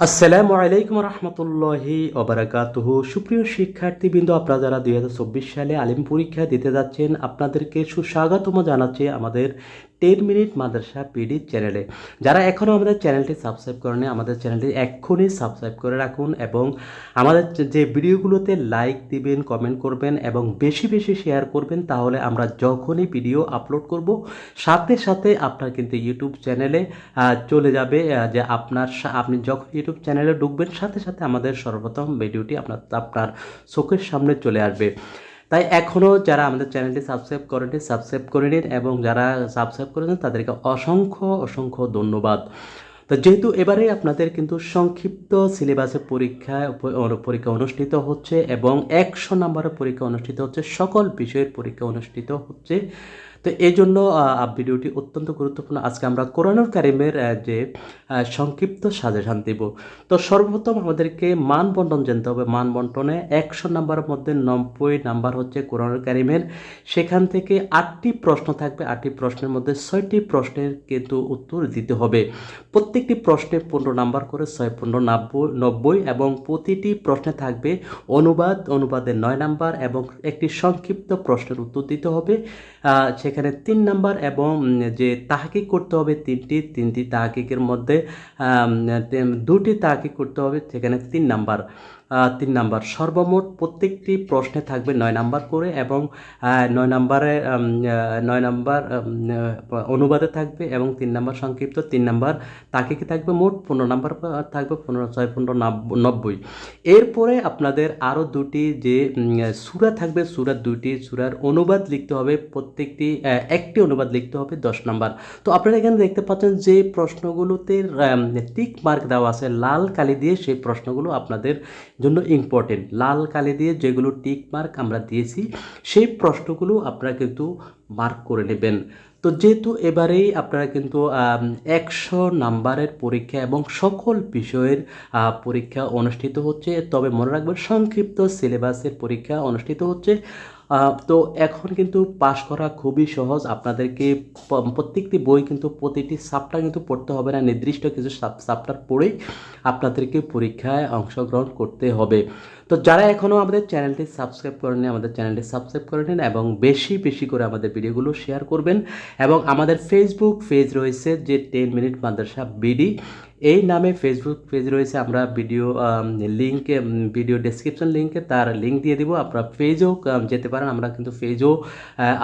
আসসালামু আলাইকুম রহমতুল্লাহি ওবরাকাতুহু। সুপ্রিয় শিক্ষার্থীবৃন্দ, আপনারা যারা দুই হাজার চব্বিশ সালে আলিম পরীক্ষা দিতে যাচ্ছেন, আপনাদেরকে সুস্বাগতম জানাচ্ছে আমাদের টেন মিনিট মাদ্রাসা পিডি চ্যানেলে যারা এখনও আমাদের চ্যানেলটি সাবস্ক্রাইব করেনি, আমাদের চ্যানেলটি এক্ষুনি সাবস্ক্রাইব করে রাখুন এবং আমাদের যে- ভিডিওগুলোতে লাইক দিবেন কমেন্ট করবেন এবং বেশি বেশি শেয়ার করবেন, তাহলে আমরা যখনই ভিডিও আপলোড করব, সাথে সাথে আপনার কিন্তু ইউটিউব চ্যানেলে চলে যাবে যে আপনার আপনি যখন ইউটিউব চ্যানেলে ঢুকবেন, সাথে সাথে আমাদের সর্বপ্রথম ভিডিওটি আপনার আপনার চোখের সামনে চলে আসবে। তাই এখনও যারা আমাদের চ্যানেলটি সাবস্ক্রাইব করেনি সাবস্ক্রাইব করে নিন এবং যারা সাবস্ক্রাইব করেছেন তাদেরকে অসংখ্য অসংখ্য ধন্যবাদ। তো যেহেতু এবারে আপনাদের কিন্তু সংক্ষিপ্ত সিলেবাসের পরীক্ষা পরীক্ষা অনুষ্ঠিত হচ্ছে এবং একশো নম্বরের পরীক্ষা অনুষ্ঠিত হচ্ছে, সকল বিষয়ের পরীক্ষা অনুষ্ঠিত হচ্ছে তো এই জন্য ভিডিওটি অত্যন্ত গুরুত্বপূর্ণ। আজকে আমরা কোরআনুল কারিমের যে সংক্ষিপ্ত সাজেশান দেব। তো সর্বপ্রথম আমাদেরকে মান বন্টন জানতে হবে। মান বন্টনে একশো নাম্বারের মধ্যে নব্বই নাম্বার হচ্ছে কোরআনুল কারিমের। সেখান থেকে আটটি প্রশ্ন থাকবে। আটটি প্রশ্নের মধ্যে ছয়টি প্রশ্নের কিন্তু উত্তর দিতে হবে। প্রত্যেকটি প্রশ্নে পনেরো নাম্বার করে ছয় পনেরো নব্বই নব্বই এবং প্রতিটি প্রশ্নে থাকবে অনুবাদ। অনুবাদের নয় নাম্বার এবং একটি সংক্ষিপ্ত প্রশ্নের উত্তর দিতে হবে। আহ, সেখানে তিন নাম্বার এবং যে তাহাকিক করতে হবে তিনটি তিনটি তাহাকিকের মধ্যে দুটি তাহাকিক করতে হবে, সেখানে তিন নাম্বার। তিন নাম্বার। সর্বমোট প্রত্যেকটি প্রশ্নে থাকবে নয় নাম্বার করে এবং নয় নাম্বারে নয় নাম্বার অনুবাদে থাকবে এবং তিন নাম্বার সংক্ষিপ্ত তিন নাম্বার। তাকে কি থাকবে? মোট পনেরো নাম্বার থাকবে পনেরো, ছয়, পনেরো, নাব- নব্বই। এরপরে আপনাদের আরও দুটি যে সুরা থাকবে সুরার দুটি সুরার অনুবাদ লিখতে হবে, প্রত্যেকটি একটি অনুবাদ লিখতে হবে দশ নাম্বার। তো আপনারা এখানে দেখতে পাচ্ছেন যে প্রশ্নগুলোতে টিক মার্ক দেওয়া আছে, লাল কালি দিয়ে সেই প্রশ্নগুলো আপনাদের জন্য ইম্পর্টেন্ট লাল কালি দিয়ে যেগুলো টিক মার্ক আমরা দিয়েছি, সেই প্রশ্নগুলো আপনারা কিন্তু মার্ক করে নেবেন। তো যেহেতু এবারেই আপনারা কিন্তু একশো নাম্বারের পরীক্ষা এবং সকল বিষয়ের পরীক্ষা অনুষ্ঠিত হচ্ছে, তবে মনে রাখবেন সংক্ষিপ্ত সিলেবাসের পরীক্ষা অনুষ্ঠিত হচ্ছে। তো এখন কিন্তু পাশ করা খুবই সহজ। আপনাদেরকে প্রত্যেকটি বই কিন্তু প্রতিটি সাপটা কিন্তু পড়তে হবে না। নির্দিষ্ট কিছু সাপটার পড়েই আপনাদেরকে পরীক্ষায় অংশগ্রহণ করতে হবে। তো যারা এখনও আমাদের চ্যানেলটি সাবস্ক্রাইব করেনি আমাদের চ্যানেলটি সাবস্ক্রাইব করে নিন এবং বেশি বেশি করে আমাদের ভিডিওগুলো শেয়ার করবেন। এবং আমাদের ফেসবুক পেজ রয়েছে যে টেন মিনিট মাদ্রাসা বিডি এই নামে ফেসবুক পেজ রয়েছে, আমরা ভিডিও লিঙ্কে ভিডিও ডেসক্রিপশন লিঙ্কে তার লিঙ্ক দিয়ে দিব। আপনারা পেজও যেতে পারেন, আমরা কিন্তু পেজও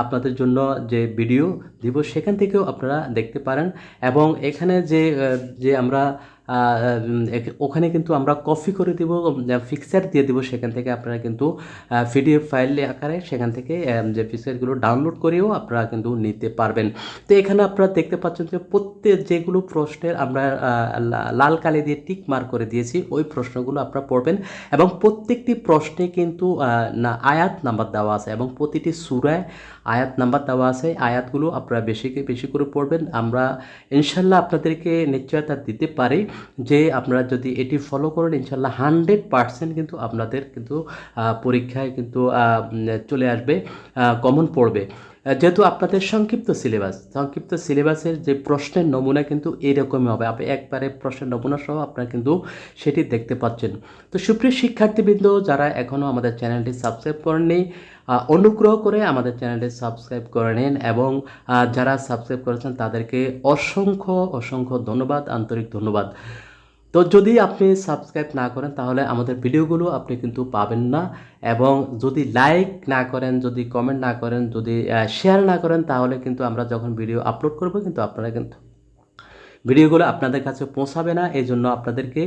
আপনাদের জন্য যে ভিডিও দিব, সেখান থেকেও আপনারা দেখতে পারেন। এবং এখানে যে যে আমরা ওখানে কিন্তু আমরা কপি করে দিব ফিক্সার দিয়ে দিব, সেখান থেকে আপনারা কিন্তু পিডিএফ ফাইল আকারে সেখান থেকে যে ফিক্সারগুলো ডাউনলোড করেও আপনারা কিন্তু নিতে পারবেন। তো এখানে আপনারা দেখতে পাচ্ছেন যে প্রত্যেক যেগুলো প্রশ্নের আমরা লাল কালি দিয়ে টিক মার্ক করে দিয়েছি, ওই প্রশ্নগুলো আপনারা পড়বেন এবং প্রত্যেকটি প্রশ্নে কিন্তু আয়াত নাম্বার দেওয়া আছে এবং প্রতিটি সুরায় আয়াত নাম্বার দেওয়া আছে আয়াতগুলো আপনারা বেশি বেশি করে পড়বেন। আমরা ইনশাল্লাহ আপনাদেরকে নিশ্চয়তা দিতে পারি যে আপনারা যদি এটি ফলো করেন, ইনশাল্লাহ হান্ড্রেড পার্সেন্ট কিন্তু আপনাদের কিন্তু পরীক্ষায় কিন্তু চলে আসবে কমন পড়বে। যেহেতু আপনাদের সংক্ষিপ্ত সিলেবাস সংক্ষিপ্ত সিলেবাসের যে প্রশ্নের নমুনা কিন্তু এইরকমই হবে। আপনি একবারে প্রশ্নের নমুনা সহ আপনারা কিন্তু সেটি দেখতে পাচ্ছেন। তো সুপ্রিয় শিক্ষার্থীবৃন্দ, যারা এখনও আমাদের চ্যানেলটি সাবস্ক্রাইব করেননি অনুগ্রহ করে আমাদের চ্যানেলটি সাবস্ক্রাইব করে নিন এবং যারা সাবস্ক্রাইব করেছেন তাদেরকে অসংখ্য অসংখ্য ধন্যবাদ, আন্তরিক ধন্যবাদ। তো যদি আপনি সাবস্ক্রাইব না করেন, তাহলে আমাদের ভিডিওগুলো আপনি কিন্তু পাবেন না। এবং যদি লাইক না করেন, যদি কমেন্ট না করেন, যদি শেয়ার না করেন, তাহলে কিন্তু আমরা যখন ভিডিও আপলোড করব, কিন্তু আপনারা কিন্তু ভিডিওগুলো আপনাদের কাছে পৌঁছাবে না এই জন্য আপনাদেরকে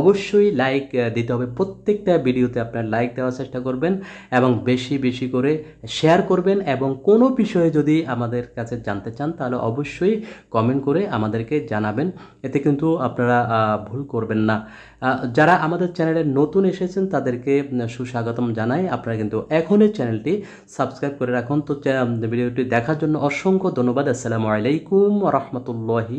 অবশ্যই লাইক দিতে হবে। প্রত্যেকটা ভিডিওতে আপনার লাইক দেওয়ার চেষ্টা করবেন এবং বেশি বেশি করে শেয়ার করবেন এবং কোনো বিষয়ে যদি আমাদের কাছে জানতে চান, তাহলে অবশ্যই কমেন্ট করে আমাদেরকে জানাবেন। এতে কিন্তু আপনারা ভুল করবেন না। যারা আমাদের চ্যানেলে নতুন এসেছেন, তাদেরকে সুস্বাগতম জানাই। আপনারা কিন্তু এখনই চ্যানেলটি সাবস্ক্রাইব করে রাখুন। তো ভিডিওটি দেখার জন্য অসংখ্য ধন্যবাদ। আসসালামু আলাইকুম রহমতুল্লাহি।